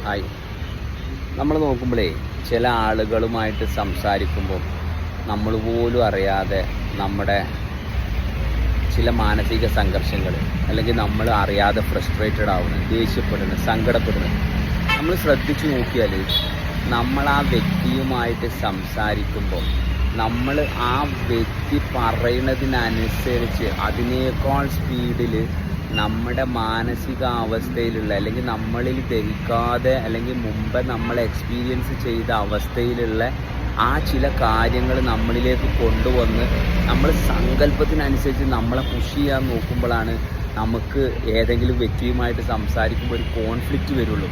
Hi നമ്മൾ നോക്കുമ്പോഴേ ചില ആളുകളുമായിട്ട് സംസാരിക്കുമ്പോൾ നമ്മൾ പോലും അറിയാതെ നമ്മുടെ ചില മാനസിക സംഘർഷങ്ങൾ അല്ലെങ്കിൽ നമ്മൾ അറിയാതെ ഫ്രസ്ട്രേറ്റഡ് ആവുന്നത് ദേഷ്യപ്പെടുന്നത് സങ്കടപ്പെടുന്നത് നമ്മൾ ശ്രദ്ധിച്ചു നോക്കിയാൽ നമ്മൾ ആ വ്യക്തിയുമായിട്ട് സംസാരിക്കുമ്പോൾ നമ്മൾ ആ വ്യക്തി പറയുന്നതിനനുസരിച്ച് അതിനേക്കാൾ സ്പീഡിൽ നമ്മുടെ മാനസികാവസ്ഥയിലുള്ള അല്ലെങ്കിൽ നമ്മളിൽ ദഹിക്കാതെ അല്ലെങ്കിൽ മുമ്പ് നമ്മൾ എക്സ്പീരിയൻസ് ചെയ്ത അവസ്ഥയിലുള്ള ആ ചില കാര്യങ്ങൾ നമ്മളിലേക്ക് കൊണ്ടുവന്ന് നമ്മൾ സങ്കല്പത്തിനനുസരിച്ച് നമ്മളെ പുഷ് ചെയ്യാൻ നോക്കുമ്പോഴാണ് നമുക്ക് ഏതെങ്കിലും വ്യക്തിയുമായിട്ട് സംസാരിക്കുമ്പോൾ ഒരു കോൺഫ്ലിക്റ്റ് വരുള്ളൂ.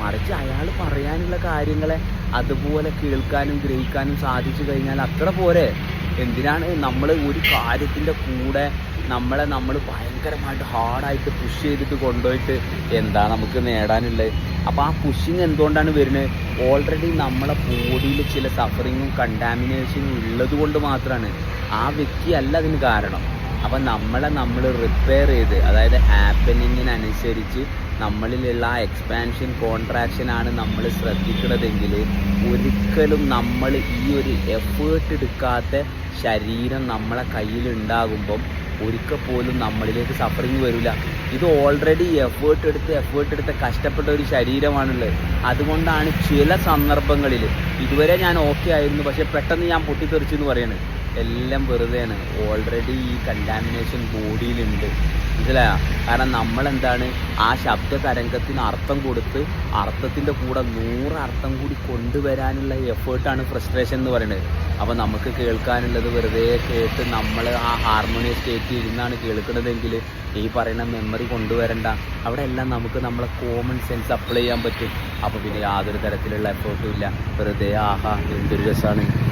മറിച്ച് അയാൾ പറയാനുള്ള കാര്യങ്ങളെ അതുപോലെ കേൾക്കാനും ഗ്രഹിക്കാനും സാധിച്ചു കഴിഞ്ഞാൽ അത്ര പോരെ. എന്തിനാണ് നമ്മൾ ഒരു കാര്യത്തിന്റെ കൂടെ നമ്മളെ നമ്മൾ ഭയങ്കരമായിട്ട് ഹാർഡായിട്ട് പുഷ് ചെയ്തിട്ട് കൊണ്ടുപോയിട്ട് എന്താ നമുക്ക് നേടാനുള്ളത്? അപ്പോൾ ആ പുഷിങ് എന്തുകൊണ്ടാണ് വരുന്നത് ഓൾറെഡി നമ്മളെ ബോഡിയിൽ ചില സഫറിങ്ങും കണ്ടാമിനേഷനും ഉള്ളത് കൊണ്ട് മാത്രമാണ് ആ വ്യക്തി അല്ല അതിന് കാരണം. അപ്പം നമ്മളെ നമ്മൾ റിപ്പയർ ചെയ്ത് അതായത് ഹാപ്പനിങ്ങിനനുസരിച്ച് നമ്മളിലുള്ള എക്സ്പാൻഷൻ കോൺട്രാക്ഷൻ ആണ് നമ്മൾ ശ്രദ്ധിക്കുന്നതെങ്കിൽ ഒരിക്കലും നമ്മൾ ഈ ഒരു എഫേർട്ട് എടുക്കാത്ത ശരീരം നമ്മളെ കയ്യിലുണ്ടാകുമ്പം ഒരിക്കൽ പോലും നമ്മളിലേക്ക് സഫറിങ് വരില്ല ഇത് ഓൾറെഡി എഫേർട്ട് എടുത്ത് എഫേർട്ട് എടുത്ത് കഷ്ടപ്പെട്ട ഒരു ശരീരമാണുള്ളത്. അതുകൊണ്ടാണ് ചില സന്ദർഭങ്ങളിൽ ഇതുവരെ ഞാൻ ഓക്കെ ആയിരുന്നു പക്ഷേ പെട്ടെന്ന് ഞാൻ പൊട്ടിത്തെറിച്ചു എന്ന് പറയണത് എല്ലാം വെറുതെയാണ്. ഓൾറെഡി ഈ കണ്ടാമിനേഷൻ ബോഡിയിലുണ്ട്. മനസ്സിലായ? കാരണം നമ്മൾ എന്താണ് ആ ശബ്ദ തരംഗത്തിന് അർത്ഥം കൊടുത്ത് അർത്ഥത്തിന്റെ കൂടെ നൂറ് അർത്ഥം കൂടി കൊണ്ടുവരാനുള്ള എഫേർട്ടാണ് ഫ്രസ്ട്രേഷൻ എന്ന് പറയുന്നത്. അപ്പോൾ നമുക്ക് കേൾക്കാനുള്ളത് വെറുതെ കേട്ട് നമ്മൾ ആ ഹാർമോണിയസ് സ്റ്റേറ്റ് ഇരുന്നാണ് കേൾക്കുന്നതെങ്കിൽ ഈ പറയുന്ന മെമ്മറി കൊണ്ടുവരണ്ട. അവിടെ എല്ലാം നമുക്ക് നമ്മളെ കോമൺ സെൻസ് അപ്ലൈ ചെയ്യാൻ പറ്റും. അപ്പോൾ പിന്നെ യാതൊരു തരത്തിലുള്ള എഫേർട്ടും ഇല്ല. വെറുതെ ആഹാ എന്തൊരു രസമാണ്